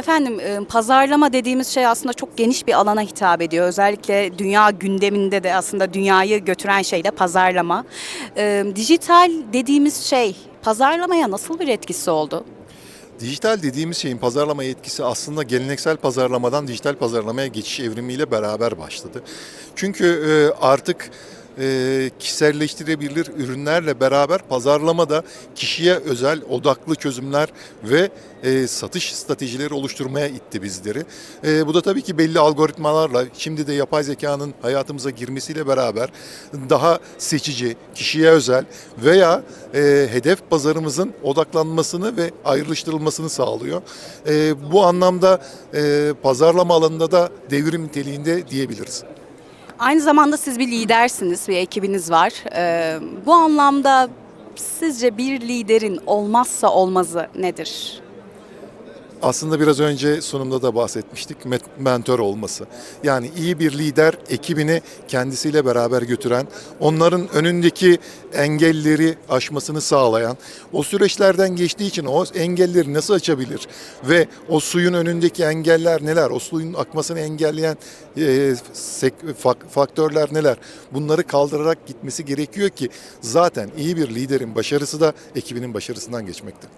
Efendim e, pazarlama dediğimiz şey aslında çok geniş bir alana hitap ediyor. Özellikle dünya gündeminde de aslında dünyayı götüren şey de pazarlama. E, Dijital dediğimiz şey pazarlamaya nasıl bir etkisi oldu? Dijital dediğimiz şeyin pazarlama etkisi aslında geleneksel pazarlamadan dijital pazarlamaya geçiş evrimiyle beraber başladı. Çünkü e, artık e, kişiselleştirebilir ürünlerle beraber pazarlamada kişiye özel odaklı çözümler ve e, satış stratejileri oluşturmaya itti bizleri. E, bu da tabii ki belli algoritmalarla şimdi de yapay zekanın hayatımıza girmesiyle beraber daha seçici, kişiye özel veya e, hedef pazarımızın odaklanmasını ve ayrıştırılmasını sağlıyor. E, bu anlamda e, pazarlama alanında da devrim niteliğinde diyebiliriz. Aynı zamanda siz bir lidersiniz, bir ekibiniz var. E, bu anlamda sizce bir liderin olmazsa olmazı nedir? Aslında biraz önce sunumda da bahsetmiştik mentor olması. Yani iyi bir lider ekibini kendisiyle beraber götüren, onların önündeki engelleri aşmasını sağlayan, o süreçlerden geçtiği için o engelleri nasıl açabilir ve o suyun önündeki engeller neler, o suyun akmasını engelleyen e, faktörler neler? Bunları kaldırarak gitmesi gerekiyor ki zaten iyi bir liderin başarısı da ekibinin başarısından geçmekte.